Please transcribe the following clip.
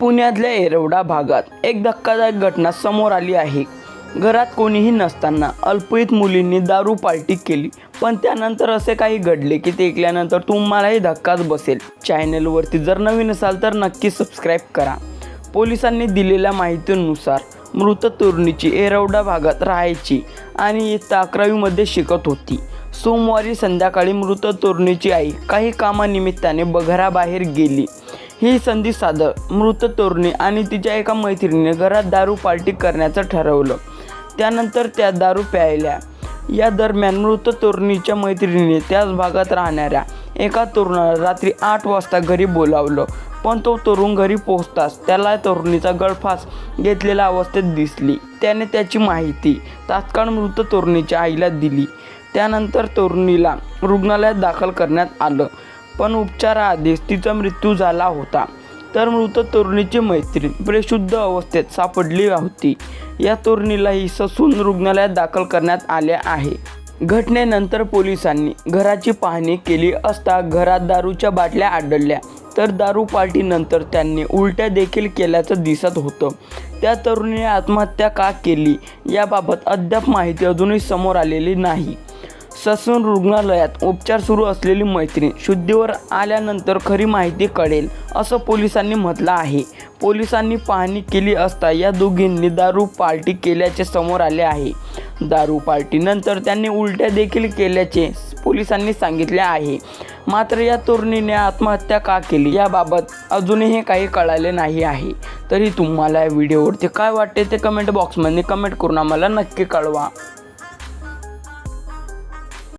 पुण्यातल्या येरवडा भागात एक धक्कादायक घटना समोर आली आहे. घरात कोणीही नसताना अल्पवयीत मुलींनी दारू पार्टी केली पण त्यानंतर असे काही घडले की ते ऐकल्यानंतर तुम्हालाही धक्काच बसेल. चॅनलवरती जर नवीन असाल तर नक्की सबस्क्राईब करा. पोलिसांनी दिलेल्या माहितीनुसार मृत तरुणीची एरवडा भागात राहायची आणि इयत्ता अकरावीमध्ये शिकत होती. सोमवारी संध्याकाळी मृत तरुणीची आई काही कामानिमित्ताने बघराबाहेर गेली. ही संधी साधत मृत तरुणी आणि तिच्या एका मैत्रिणीने घरात दारू पार्टी करण्याचं ठरवलं. त्यानंतर त्या दारू प्यायल्या. या दरम्यान मृत तरुणीच्या मैत्रिणीने त्याच भागात राहणाऱ्या एका तरुणाला रात्री आठ वाजता घरी बोलावलं. पण तो तरुण घरी पोहोचताच त्याला तरुणीचा गळफास घेतलेल्या अवस्थेत दिसली. त्याने त्याची माहिती तात्काळ मृत तरुणीच्या आईला दिली. त्यानंतर तरुणीला रुग्णालयात दाखल करण्यात आलं. पण उपचाराआधीच तिचा मृत्यू झाला होता. तर मृत तरुणीची मैत्रीण बेशुद्ध अवस्थेत सापडली होती. या तरुणीलाही ससून रुग्णालयात दाखल करण्यात आले आहे. घटनेनंतर पोलिसांनी घराची पाहणी केली असता घरात दारूच्या बाटल्या आढळल्या. तर दारू पार्टीनंतर त्यांनी उलट्या देखील केल्याचं दिसत होतं. त्या तरुणीने आत्महत्या का केली? याबाबत अद्याप माहिती अजूनही समोर आलेली नाही. ससून रुग्णालयात उपचार सुरू असलेली मैत्रीण शुद्धीवर आल्यानंतर खरी माहिती कळेल असं पोलिसांनी म्हटलं आहे. पोलिसांनी पाहणी केली असता या दोघींनी दारू पार्टी केल्याचे समोर आले आहे. दारू पार्टीनंतर त्यांनी उलट्या देखील केल्याचे पोलिसांनी सांगितले आहे. मात्र या तरुणीने आत्महत्या का केली याबाबत अजूनही काही कळाले नाही आहे. तरी तुम्हाला या व्हिडिओवरती काय वाटते ते कमेंट बॉक्समध्ये कमेंट करून आम्हाला नक्की कळवा.